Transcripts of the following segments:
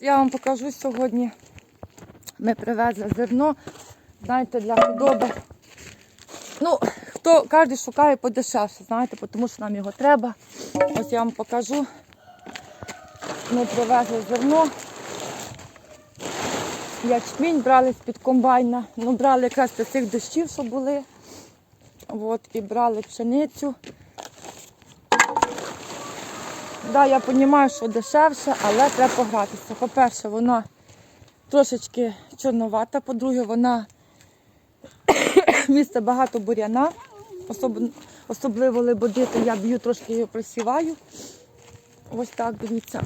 я вам покажу сьогодні. Ми привезли зерно, знаєте, для худоби. Ну, хто кожен шукає подешевше, знаєте, тому що нам його треба. Ось я вам покажу. Ми привезли зерно. Ячмінь брали з-під комбайна. Ну, брали якраз з цих дощів, що були. От, і брали пшеницю. Да, я розумію, що дешевше, але треба погратися. По-перше, вона трошечки чорновата, по-друге, вона місце багато буряна, Особ- особливо лебоди, то я б'ю, трошки його присіваю. Ось так, дивіться.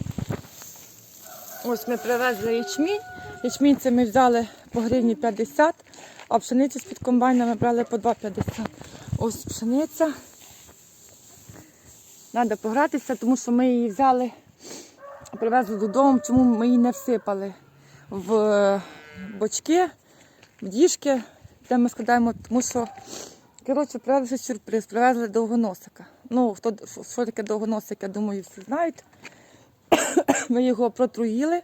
Ось ми привезли ячмінь. Ячмінь це ми взяли по гривні 50, а пшеницю з-під комбайна ми брали по 2,50. Ось пшениця. Треба погратися, тому що ми її взяли, привезли додому, чому ми її не всипали в бочки, в діжки, де ми складаємо, тому що коротше, привезли сюрприз, привезли довгоносика. Ну, хто що таке довгоносик, я думаю, всі знають. Ми його протруїли.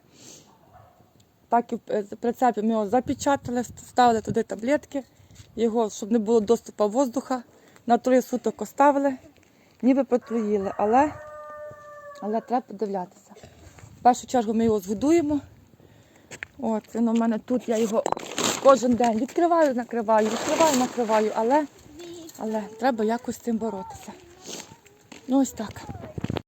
Так і в е, прицепі ми його запечатали, вставили туди таблетки, його, щоб не було доступу воздуха, на троє суток оставили, ніби потруїли, але, але треба подивлятися. В першу чергу ми його згодуємо. От, він у мене тут, я його кожен день відкриваю, накриваю, відкриваю, накриваю, але, але треба якось з цим боротися. Ну ось так.